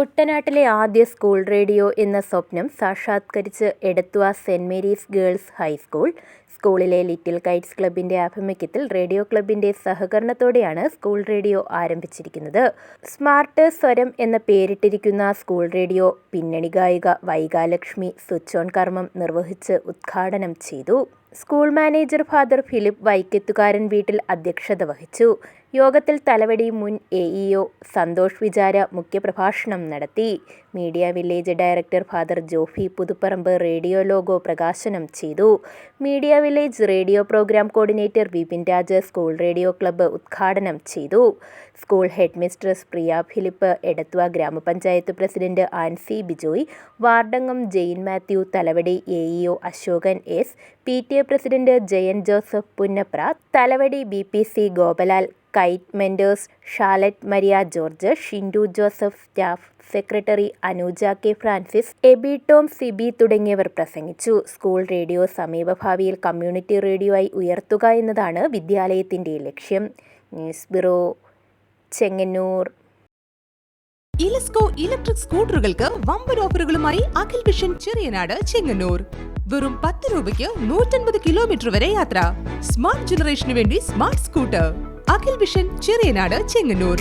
കുട്ടനാട്ടിലെ ആദ്യ school radio എന്ന സ്വപ്നം സാക്ഷാത്കരിച്ച് Edathua saint Mary's girls high school. സ്കൂളിലെ ലിറ്റിൽ കൈറ്റ്സ് ക്ലബിന്റെ ആഭിമുഖ്യത്തിൽ റേഡിയോ ക്ലബിന്റെ സഹകരണത്തോടെയാണ് സ്കൂൾ റേഡിയോ ആരംഭിച്ചിരിക്കുന്നത്. സ്മാർട്ട് സ്വരം എന്ന പേരിട്ടിരിക്കുന്ന സ്കൂൾ റേഡിയോ പിന്നണി ഗായിക വൈകാലക്ഷ്മി സ്വിച്ച് ഓൺ കർമ്മം നിർവഹിച്ച് ഉദ്ഘാടനം ചെയ്തു. School manager father Philip Vaikathukaran വീട്ടിൽ അധ്യക്ഷത വഹിച്ചു. യോഗത്തിൽ തലവടി മുൻ എ ഇഒ സന്തോഷ് വിചാര മുഖ്യപ്രഭാഷണം നടത്തി. Media village director father Jofy Puthupparambu radio logo പ്രകാശനം ചെയ്തു. Media village radio programme coordinator Vipin Raj school radio club ഉദ്ഘാടനം ചെയ്തു. School headmistress Priya Philip Edathua ഗ്രാമപഞ്ചായത്ത് president Ancy Bijoy വാർഡംഗം Jain Mathew Thalavady A EO Ashokan S P T A president Jayan Joseph Punnapra Thalavady B P C Gopalal kite mentors Shalet Maria George Shindu Joseph staff secretary Anuja K Francis Abi Tom Siby തുടങ്ങിയവർ പ്രസംഗിച്ചു. School radio സമീപഭാവിയിൽ community radio ആയി ഉയർത്തുക എന്നതാണ് വിദ്യാലയത്തിന്റെ ലക്ഷ്യം. News bureau Chengannur. Elesco electric സ്കൂട്ടറുകൾക്ക് വമ്പൻ ഓഫറുകളുമായി അഖിൽ വിഷൻ ചെറിയനാട് ചെങ്ങന്നൂർ. വെറും പത്ത് രൂപയ്ക്ക് നൂറ്റൻപത് കിലോമീറ്റർ വരെ യാത്ര. സ്മാർട്ട് ജനറേഷന് വേണ്ടി smart scooter Akhil vision Cheriyanad Chengannur.